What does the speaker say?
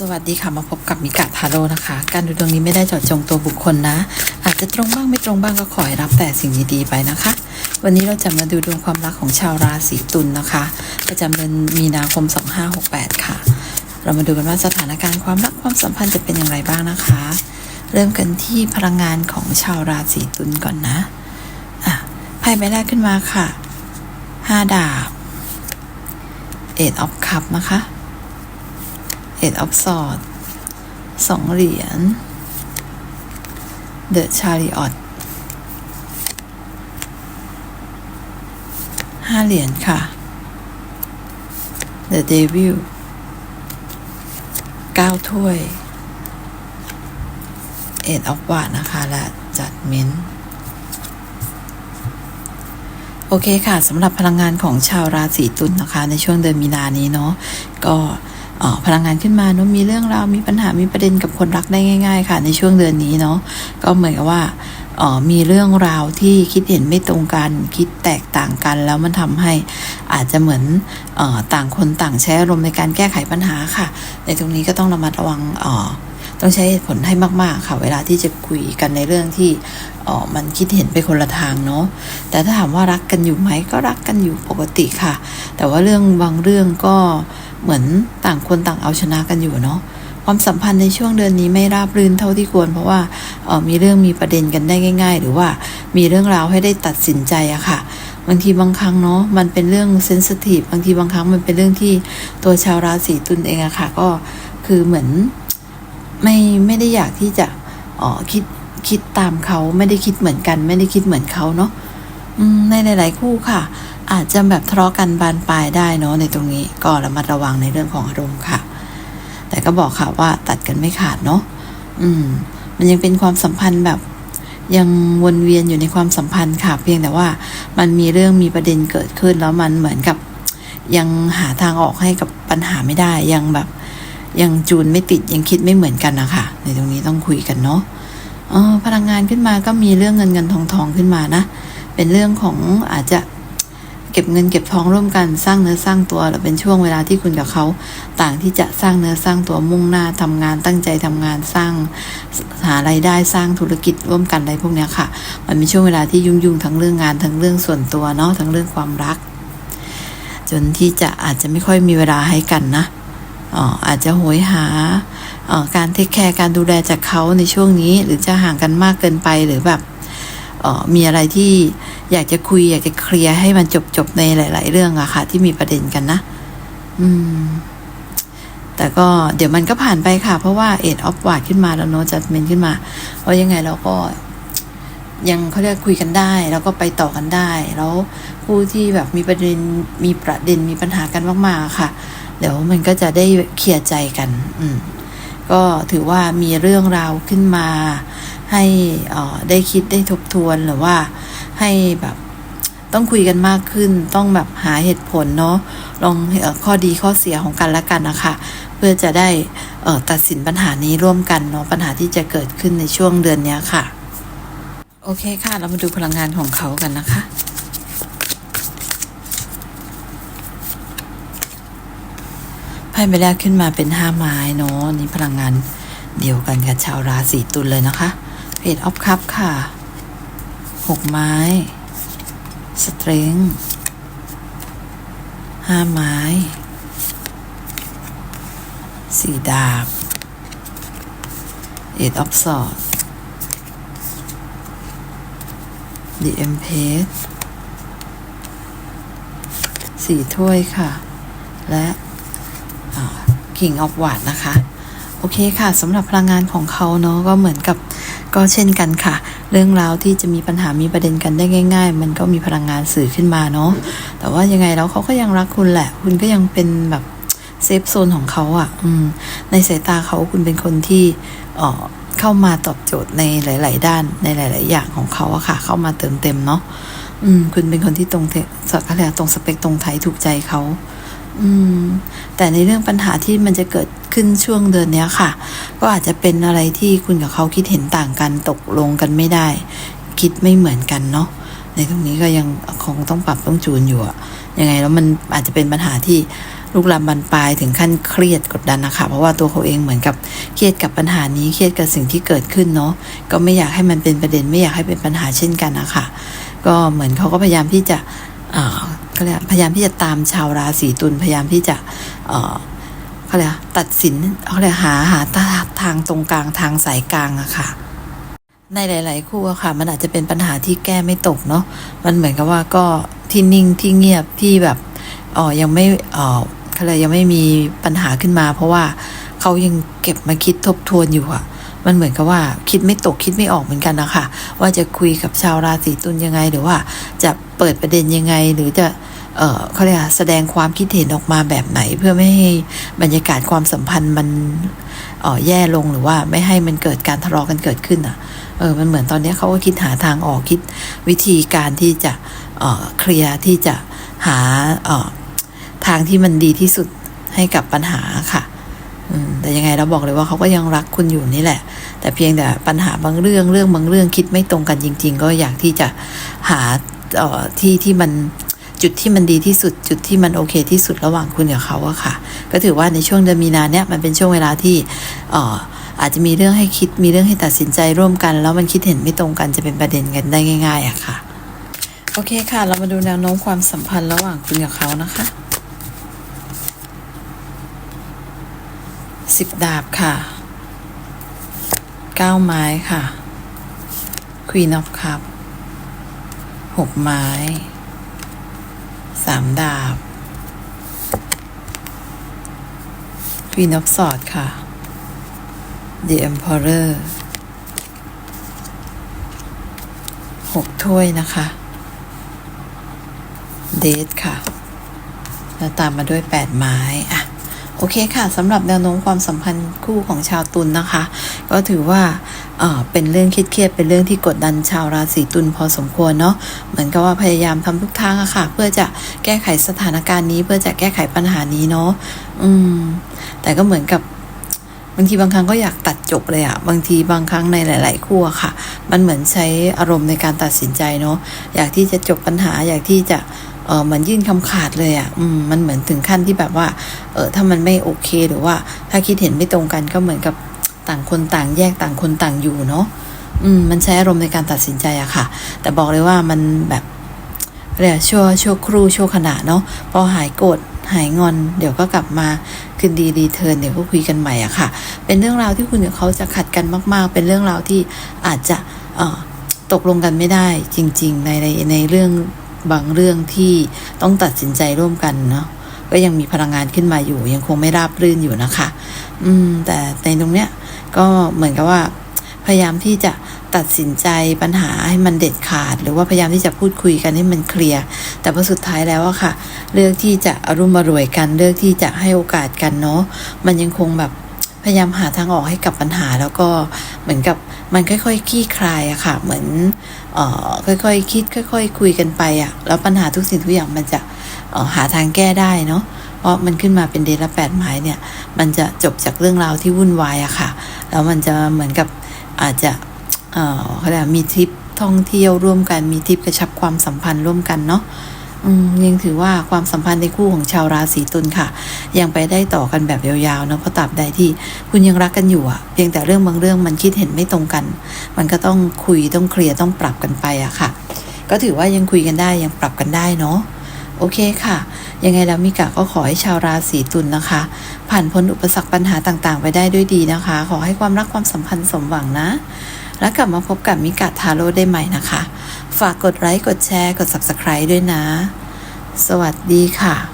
สวัสดีค่ะ มาพบกับมิกะทาโร่นะคะ การดูดวงนี้ไม่ได้เจาะจงตัวบุคคลนะ อาจจะตรงบ้างไม่ตรงบ้างก็ขอให้รับแต่สิ่งดีๆไปนะคะ วันนี้เราจะมาดูดวงความรักของชาวราศีตุลนะคะ ประจำเดือนมีนาคม 2568 ค่ะ เรามาดูกันว่าสถานการณ์ความรักความสัมพันธ์จะเป็นอย่างไรบ้างนะคะ เริ่มกันที่พลังงานของชาวราศีตุลก่อนนะอะไพ่ใบแรกขึ้นมาค่ะห้าดาบเอ็ดออฟคัพนะคะ อ็ดออฟสอดสองเหรียญเดอะชาริออตห้าเหรียญค่ะเดอะเดวิลเก้าถ้วยเอ็ดออฟวาดนะคะ และจัดเมนโอเคค่ะสำหรับพลังงานของชาวราศีตุลนนะคะ ในช่วงเดือนมีนานี้เนาะก็ พลังงานขึ้นมาเนอะมีเรื่องราวมีปัญหามีประเด็นกับคนรักได้ง่าย ๆ ค่ะ ในช่วงเดือนนี้เนาะก็เหมือนกับว่าออมีเรื่องราวที่คิดเห็นไม่ตรงกัน คิดแตกต่างกัน แล้วมันทำให้อาจจะเหมือนออต่างคนต่างใช้อารมณ์ในการแก้ไขปัญหาค่ะ ในตรงนี้ก็ต้องระมัดระวังออต้องใช้เหตุผลให้มากๆ ค่ะ เวลาที่จะคุยกันในเรื่องที่ออมันคิดเห็นไปคนละทางเนาะแต่ถ้าถามว่ารักกันอยู่ไหมก็รักกันอยู่ปกติค่ะ แต่ว่าเรื่องบางเรื่องก็ เหมือนต่างคนต่างเอาชนะกันอยู่เนาะความสัมพันธ์ในช่วงเดือนนี้ไม่ราบรื่นเท่าที่ควร เพราะว่าเออมีเรื่องมีประเด็นกันได้ง่าย ๆ หรือว่ามีเรื่องราวให้ได้ตัดสินใจอะค่ะบางทีบางครั้งเนาะมันเป็นเรื่องเซนซิทีฟบางทีบางครั้งมันเป็นเรื่องที่ตัวชาวราศีตุลเองอะค่ะ ก็คือเหมือนไม่ไม่ได้อยากที่จะอ๋อคิดคิดตามเขาไม่ได้คิดเหมือนกัน ไม่ได้คิดเหมือนเขาเนาะในหลาย ๆ คู่ค่ะ อาจจะแบบทะเลาะกันบานปลายได้เนาะในตรงนี้ก็ระมัดระวังในเรื่องของอารมณ์ค่ะ แต่ก็บอกค่ะว่าตัดกันไม่ขาดเนาะอืม มันยังเป็นความสัมพันธ์แบบ ยังวนเวียนอยู่ในความสัมพันธ์ค่ะ เพียงแต่ว่ามันมีเรื่องมีประเด็นเกิดขึ้นแล้วมันเหมือนกับ ยังหาทางออกให้กับปัญหาไม่ได้ยังแบบ ยังจูนไม่ติดยังคิดไม่เหมือนกันนะคะในตรงนี้ต้องคุยกันเนาะออพลังงานขึ้นมาก็มีเรื่องเงินเงินทองทองขึ้นมานะเป็นเรื่องของอาจจะ เก็บเงินเก็บทองร่วมกันสร้างเนื้อสร้างตัวหรือเป็นช่วงเวลาที่คุณกับเขาต่างที่จะสร้างเนื้อสร้างตัวมุ่งหน้าทำงานตั้งใจทำงานสร้างหารายได้สร้างธุรกิจร่วมกันอะไรพวกนี้ค่ะ มันมีช่วงเวลาที่ยุ่งๆทั้งเรื่องงานทั้งเรื่องส่วนตัวเนาะทั้งเรื่องความรัก จนที่จะอาจจะไม่ค่อยมีเวลาให้กันนะอออาจจะโหยหาการเทคแคร์การดูแลจากเขาในช่วงนี้ หรือจะห่างกันมากเกินไปหรือแบบ มีอะไรที่อยากจะคุย อยากจะเคลียร์ให้มันจบจบในหลาย ๆ เรื่องอะค่ะ ที่มีประเด็นกันนะ อืม แต่ก็เดี๋ยวมันก็ผ่านไปค่ะ เพราะว่าเอ็ดออฟวาดขึ้นมาแล้วโนจัดเมนขึ้นมา เพราะยังไงเราก็ ยังเขาเรียกคุยกันได้ แล้วก็ไปต่อกันได้ แล้วผู้ที่แบบมีประเด็นมีประเด็นมีปัญหากันมากๆค่ะ เดี๋ยวมันก็จะได้เคลียร์ใจกัน อืมก็ถือว่ามีเรื่องราวขึ้นมา ให้ได้คิดได้ทบทวนหรือว่าให้แบบต้องคุยกันมากขึ้น ต้องแบบหาเหตุผลเนาะลองอข้อดีข้อเสียของกันและกันนะคะเพื่อจะได้ตัดสินปัญหานี้ร่วมกันเนาะปัญหาที่จะเกิดขึ้นในช่วงเดือนนี้ค่ะ โอเคค่ะ เรามาดูพลังงานของเขากันนะคะไพ่ใบแรกขึ้นมาเป็นห้าไม้เนาะนี่พลังงานเดียวกันกับชาวราศีตุลเลยนะคะ เพจออฟคัพค่ะหกไม้ สตริงห้าไม้ สี่ดาบ เอ็ดออฟสอดดีเอ็มเพสสี่ถ้วยค่ะ และกิ่งออกหวานนะคะ โอเคค่ะสำหรับพลังงานของเขาเนาะก็เหมือนกับ ก็เช่นกันค่ะ เรื่องราวที่จะมีปัญหามีประเด็นกันได้ง่าย ๆ มันก็มีพลังงานสื่อขึ้นมาเนาะแต่ว่ายังไงแล้วเขาก็ยังรักคุณแหละ คุณก็ยังเป็นแบบเซฟโซนของเขาอะ่ะอืมในสายตาเขาคุณเป็นคนที่เออเข้ามาตอบโจทย์ในหลาย ๆ ด้านในหลาย ๆ อย่างของเขาอะค่ะ เข้ามาเติมเต็มเนาะอืมคุณเป็นคนที่ตรงเทสักอะไรตรงสเปคตรงไทยถูกใจเขา อืม แต่ในเรื่องปัญหาที่มันจะเกิดขึ้นช่วงเดือนนี้ค่ะ ก็อาจจะเป็นอะไรที่คุณกับเขาคิดเห็นต่างกันตกลงกันไม่ได้ คิดไม่เหมือนกันเนาะในตรงนี้ก็ยังคงต้องปรับต้องจูนอยู่อะยังไงแล้วมันอาจจะเป็นปัญหาที่ลุกลามบานปลายถึงขั้นเครียดกดดันนะคะเพราะว่าตัวเขาเองเหมือนกับเครียดกับปัญหานี้เครียดกับสิ่งที่เกิดขึ้นเนาะก็ไม่อยากให้มันเป็นประเด็นไม่อยากให้เป็นปัญหาเช่นกันนะคะก็เหมือนเขาก็พยายามที่จะ ก็เรียกพยายามที่จะตามชาวราศีตุลพยายามที่จะเออเขาเรียกตัดสินเขาเรียกหาหาทางตรงกลางทางสายกลางอะค่ะ ในหลาย ๆ คู่อะค่ะ มันอาจจะเป็นปัญหาที่แก้ไม่ตกเนาะมันเหมือนกับว่าก็ที่นิ่งที่เงียบที่แบบอ๋อยังไม่อ๋อเขาเลยยังไม่มีปัญหาขึ้นมา เพราะว่าเขายังเก็บมาคิดทบทวนอยู่อะมันเหมือนกับว่าคิดไม่ตกคิดไม่ออกเหมือนกันนะคะว่าจะคุยกับชาวราศีตุลยังไงหรือว่าจะ ปิดประเด็นยังไง หรือจะเออเขาเรียกแสดงความคิดเห็นออกมาแบบไหน เพื่อไม่ให้บรรยากาศความสัมพันธ์มันออแย่ลงหรือว่าไม่ให้มันเกิดการทะเลาะกันเกิดขึ้นอะเออมันเหมือนตอนนี้เขาก็คิดหาทางออกคิดวิธีการที่จะเออเคลียร์ที่จะหาเออทางที่มันดีที่สุดให้กับปัญหาค่ะแต่ยังไงเราบอกเลยว่าเขาก็ยังรักคุณอยู่นี่แหละ แต่เพียงแต่ปัญหาบางเรื่องเรื่องบางเรื่องคิดไม่ตรงกันจริง ๆ ก็อยากที่จะหา ที่ที่มันจุดที่มันดีที่สุด จุดที่มันโอเคที่สุดระหว่างคุณกับเขาอะค่ะ ก็ถือว่าในช่วงเดือนมีนาเนี่ยมันเป็นช่วงเวลาที่เอ่ออาจจะมีเรื่องให้คิดมีเรื่องให้ตัดสินใจร่วมกัน แล้วมันคิดเห็นไม่ตรงกันจะเป็นประเด็นกันได้ง่าย ๆอะค่ะ โอเคค่ะ เรามาดูแนวโน้มความสัมพันธ์ระหว่างคุณกับเขานะคะสิบดาบค่ะเก้าไม้ค่ะ Queen of Cup หกไม้สามดาบ Queen of Swords ค่ะ The Emperor หกถ้วยนะคะ เดทค่ะ แล้วตามมาด้วยแปดไม้อะ โอเคค่ะสำหรับแนวโน้มความสัมพันธ์คู่ของชาวตุลนนะคะ ก็ถือว่าเอ่อเป็นเรื่องเครียดเป็นเรื่องที่กดดันชาวราศีตุลพอสมควรเนาะเหมือนกับว่าพยายามทำทุกทางอะค่ะ เพื่อจะแก้ไขสถานการณ์นี้ เพื่อจะแก้ไขปัญหานี้เนาะอืม แต่ก็เหมือนกับบางทีบางครั้งก็อยากตัดจบเลยอะบางทีบางครั้งในหลาย ๆ คู่อะค่ะ มันเหมือนใช้อารมณ์ในการตัดสินใจเนาะอยากที่จะจบปัญหาอยากที่จะ เออเหมือนยื่นคำขาดเลยอะอืมมันเหมือนถึงขั้นที่แบบว่า เออถ้ามันไม่โอเคหรือว่า ถ้าคิดเห็นไม่ตรงกันก็เหมือนกับต่างคนต่างแยกต่างคนต่างอยู่เนาะอืมมันใช้อารมณ์ในการตัดสินใจอะค่ะ แต่บอกเลยว่ามันแบบเรียกชั่วชั่วครู่ชั่วขณะเนาะพอหายโกรธหายงอน เดี๋ยวก็กลับมาคืนดีรีเทิร์นเดี๋ยวก็คุยกันใหม่อะค่ะ เป็นเรื่องราวที่คุณกับเขาจะขัดกันมาก ๆ เป็นเรื่องราวที่อาจจะเอ่อตกลงกันไม่ได้จริง ๆ ในในในเรื่อง บางเรื่องที่ต้องตัดสินใจร่วมกันเนาะก็ยังมีพลังงานขึ้นมาอยู่ ยังคงไม่ราบรื่นอยู่นะคะ อืม แต่ในตรงเนี้ยก็เหมือนกับว่า พยายามที่จะตัดสินใจปัญหาให้มันเด็ดขาด หรือว่าพยายามที่จะพูดคุยกันให้มันเคลียร์แต่พอสุดท้ายแล้วอะค่ะ เลือกที่จะอารมณ์มารวยกันเลือกที่จะให้โอกาสกันเนาะมันยังคงแบบ พยายามหาทางออกให้กับปัญหา แล้วก็เหมือนกับมันค่อยๆคลี่คลายอะค่ะ เหมือนอ่อค่อยๆคิด ค่อยๆคุยกันไปอะแล้วปัญหาทุกสิ่งทุกอย่างมันจะออหาทางแก้ได้เนาะเพราะมันขึ้นมาเป็นเดลละแปดหมายเนี่ย มันจะจบจากเรื่องราวที่วุ่นวายอะค่ะ แล้วมันจะเหมือนกับอาจจะเอ่อเขาเรียกว่ามีทริปท่องเที่ยวร่วมกันมีทริปกระชับความสัมพันธ์ร่วมกันเนาะ ยังถือว่าความสัมพันธ์ในคู่ของชาวราศีตุลค่ะ ยังไปได้ต่อกันแบบยาวๆเนาะเพราะตราบใดที่คุณยังรักกันอยู่อะเพียงแต่เรื่องบางเรื่องมันคิดเห็นไม่ตรงกัน มันก็ต้องคุยต้องเคลียร์ต้องปรับกันไปอะค่ะ ก็ถือว่ายังคุยกันได้ยังปรับกันได้เนาะโอเคค่ะ ยังไงแล้วมิกะก็ขอให้ชาวราศีตุลนะคะ ผ่านพ้นอุปสรรคปัญหาต่างๆ ไปได้ด้วยดีนะคะ ขอให้ความรักความสัมพันธ์สมหวังนะ แล้วกลับมาพบกับมิกะทาโร่ได้ใหม่นะคะ ฝากกดไลค์กดแชร์กด Subscribe ด้วยนะ สวัสดีค่ะ